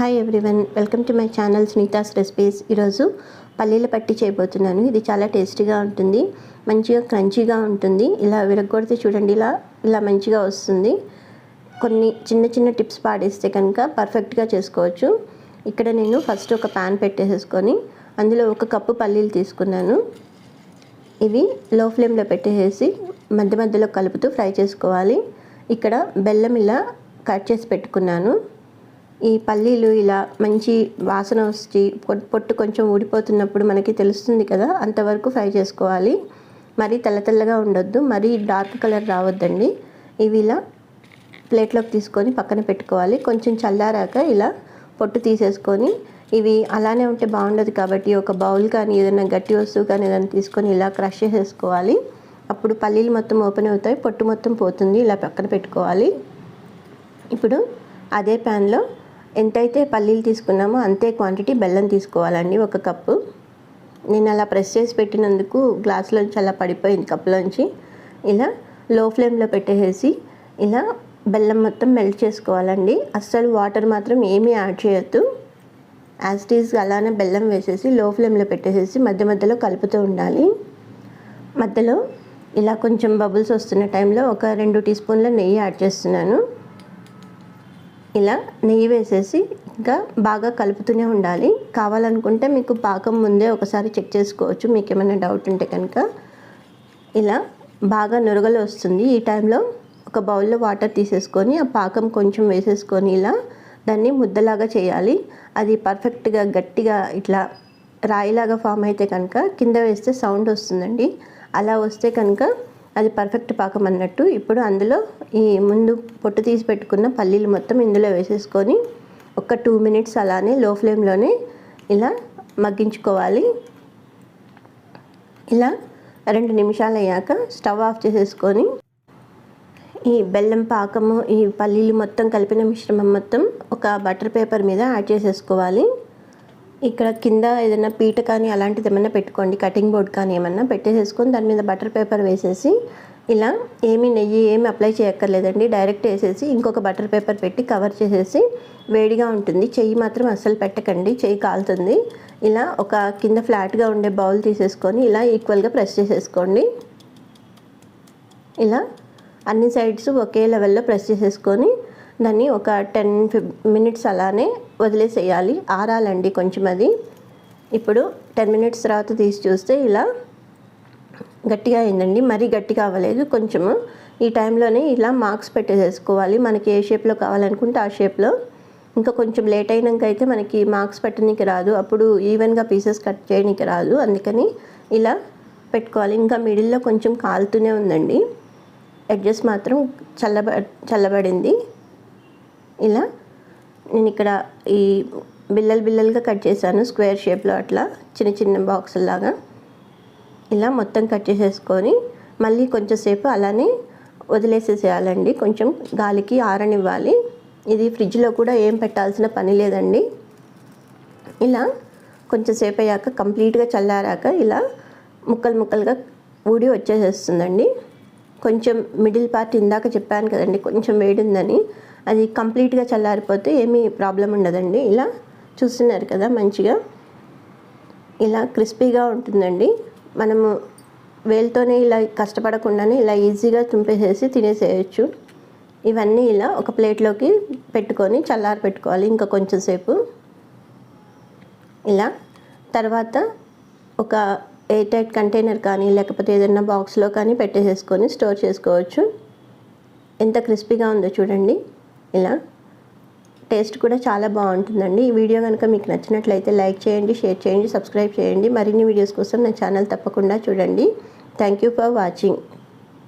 Hi everyone welcome to my channel Snitha's recipes ఈరోజు పల్లీల పట్టి చేయబోతున్నాను. ఇది చాలా టేస్టీగా ఉంటుంది మంచిగా క్రంచీగా ఉంటుంది. ఇలా విరగొడితే చూడండి ఇలా ఇలా మంచిగా వస్తుంది. కొన్ని చిన్న చిన్న టిప్స్ పాటిస్తే కనుక పర్ఫెక్ట్గా చేసుకోవచ్చు. ఇక్కడ నేను ఫస్ట్ ఒక ప్యాన్ పెట్టేసేసుకొని అందులో ఒక కప్పు పల్లీలు తీసుకున్నాను. ఇవి లో ఫ్లేమ్లో పెట్టేసి మధ్య మధ్యలో కలుపుతూ ఫ్రై చేసుకోవాలి. ఇక్కడ బెల్లం ఇలా కట్ చేసి పెట్టుకున్నాను. ఈ పల్లీలు ఇలా మంచి వాసన వచ్చి పొట్టు కొంచెం ఊడిపోతున్నప్పుడు మనకి తెలుస్తుంది కదా అంతవరకు ఫ్రై చేసుకోవాలి. మరీ తెల్ల తెల్లగా ఉండొద్దు మరీ డార్క్ కలర్ రావద్దండి. ఇవి ఇలా ప్లేట్లోకి తీసుకొని పక్కన పెట్టుకోవాలి. కొంచెం చల్లారాక ఇలా పొట్టు తీసేసుకొని ఇవి అలానే ఉంటే బాగుండదు కాబట్టి ఒక బౌల్ కానీ ఏదైనా గట్టి వస్తువు కానీ ఏదైనా తీసుకొని ఇలా క్రష్ చేసేసుకోవాలి. అప్పుడు పల్లీలు మొత్తం ఓపెన్ అవుతాయి పొట్టు మొత్తం పోతుంది ఇలా పక్కన పెట్టుకోవాలి. ఇప్పుడు అదే ప్యాన్లో ఎంతైతే పల్లీలు తీసుకున్నామో అంతే క్వాంటిటీ బెల్లం తీసుకోవాలండి ఒక కప్పు. నేను అలా ప్రెస్ చేసి పెట్టినందుకు గ్లాసులోంచి అలా పడిపోయింది కప్పులోంచి. ఇలా లో ఫ్లేమ్లో పెట్టేసి ఇలా బెల్లం మొత్తం మెల్ట్ చేసుకోవాలండి. అస్సలు వాటర్ మాత్రం ఏమీ యాడ్ చేయొద్దు. యాజ్ అలానే బెల్లం వేసేసి లో ఫ్లేమ్లో పెట్టేసేసి మధ్య మధ్యలో కలుపుతూ ఉండాలి. మధ్యలో ఇలా కొంచెం బబుల్స్ వస్తున్న టైంలో ఒక రెండు టీ స్పూన్ల నెయ్యి యాడ్ చేస్తున్నాను. ఇలా నెయ్యి వేసేసి ఇంకా బాగా కలుపుతూనే ఉండాలి. కావాలనుకుంటే మీకు పాకం ముందే ఒకసారి చెక్ చేసుకోవచ్చు. మీకు ఏమైనా డౌట్ ఉంటే కనుక. ఇలా బాగా నురగలు వస్తుంది. ఈ టైంలో ఒక బౌల్లో వాటర్ తీసేసుకొని ఆ పాకం కొంచెం వేసేసుకొని ఇలా దాన్ని ముద్దలాగా చేయాలి. అది పర్ఫెక్ట్గా గట్టిగా ఇట్లా రాయిలాగా ఫామ్ అయితే కనుక కింద వేస్తే సౌండ్ వస్తుందండి. అలా వస్తే కనుక అది పర్ఫెక్ట్ పాకం అన్నట్టు. ఇప్పుడు అందులో ఈ ముందు పొట్టు తీసి పెట్టుకున్న పల్లీలు మొత్తం ఇందులో వేసేసుకొని ఒక టూ మినిట్స్ అలానే లో ఫ్లేమ్లోనే ఇలా మగ్గించుకోవాలి. ఇలా రెండు నిమిషాలు అయ్యాక స్టవ్ ఆఫ్ చేసేసుకొని ఈ బెల్లం పాకము ఈ పల్లీలు మొత్తం కలిపిన మిశ్రమం మొత్తం ఒక బటర్ పేపర్ మీద యాడ్ చేసేసుకోవాలి. ఇక్కడ కింద ఏదైనా పీట కానీ అలాంటిది ఏమైనా పెట్టుకోండి కటింగ్ బోర్డ్ కానీ ఏమన్నా పెట్టేసేసుకొని దాని మీద బటర్ పేపర్ వేసేసి ఇలా ఏమి నెయ్యి ఏమి అప్లై చేయక్కర్లేదండి. డైరెక్ట్ వేసేసి ఇంకొక బటర్ పేపర్ పెట్టి కవర్ చేసేసి వేడిగా ఉంటుంది. చెయ్యి మాత్రం అస్సలు పెట్టకండి. చెయ్యి కాలుతుంది. ఇలా ఒక కింద ఫ్లాట్గా ఉండే బౌల్ తీసేసుకొని ఇలా ఈక్వల్గా ప్రెస్ చేసేసుకోండి. ఇలా అన్ని సైడ్స్ ఒకే లెవెల్లో ప్రెస్ చేసేసుకొని దాన్ని ఒక టెన్ ఫిఫ్ మినిట్స్ అలానే వదిలేసేయాలి. ఆరాలండి కొంచెం అది. ఇప్పుడు టెన్ మినిట్స్ తర్వాత తీసి చూస్తే ఇలా గట్టిగా అయిందండి. మరీ గట్టిగా అవ్వలేదు. కొంచెము ఈ టైంలోనే ఇలా మార్క్స్ పెట్టేసేసుకోవాలి. మనకి ఏ షేప్లో కావాలనుకుంటే ఆ షేప్లో. ఇంకా కొంచెం లేట్ అయినాక అయితే మనకి మార్క్స్ పెట్టడానికి రాదు. అప్పుడు ఈవెన్గా పీసెస్ కట్ చేయడానికి రాదు. అందుకని ఇలా పెట్టుకోవాలి. ఇంకా మిడిల్లో కొంచెం కాలుతూనే ఉందండి. ఎడ్జెస్ మాత్రం చల్లబ చల్లబడింది. ఇలా నేను ఇక్కడ ఈ బిల్లలు బిల్లలుగా కట్ చేశాను స్క్వేర్ షేప్లో అట్లా చిన్న చిన్న బాక్సుల్లాగా ఇలా మొత్తం కట్ చేసేసుకొని మళ్ళీ కొంచెంసేపు అలానే వదిలేసేసేయాలండి. కొంచెం గాలికి ఆరనివ్వాలి. ఇది ఫ్రిడ్జ్లో కూడా ఏం పెట్టాల్సిన పని లేదండి. ఇలా కొంచెంసేపు అయ్యాక కంప్లీట్గా చల్లారాక ఇలా ముక్కలు ముక్కలుగా ఊడి వచ్చేసేస్తుందండి. కొంచెం మిడిల్ పార్ట్ ఇందాక చెప్పాను కదండి కొంచెం వేడి ఉందని. అది కంప్లీట్గా చల్లారిపోతే ఏమీ ప్రాబ్లం ఉండదండి. ఇలా చూస్తున్నారు కదా మంచిగా. ఇలా క్రిస్పీగా ఉంటుందండి. మనము వేలుతోనే ఇలా కష్టపడకుండానే ఇలా ఈజీగా తుంపేసేసి తినేసేయచ్చు. ఇవన్నీ ఇలా ఒక ప్లేట్లోకి పెట్టుకొని చల్లారి పెట్టుకోవాలి ఇంకా కొంచెం సేపు. ఇలా తర్వాత ఒక ఎయిర్ టైట్ కంటైనర్ కానీ లేకపోతే ఏదైనా బాక్స్లో కానీ పెట్టేసేసుకొని స్టోర్ చేసుకోవచ్చు. ఎంత క్రిస్పీగా ఉందో చూడండి. ఇలా. టేస్ట్ కూడా చాలా బాగుంటుందండి. ఈ వీడియో కనుక మీకు నచ్చినట్లయితే లైక్ చేయండి షేర్ చేయండి సబ్స్క్రైబ్ చేయండి. మరిన్ని వీడియోస్ కోసం నా ఛానల్ తప్పకుండా చూడండి. Thank you for watching.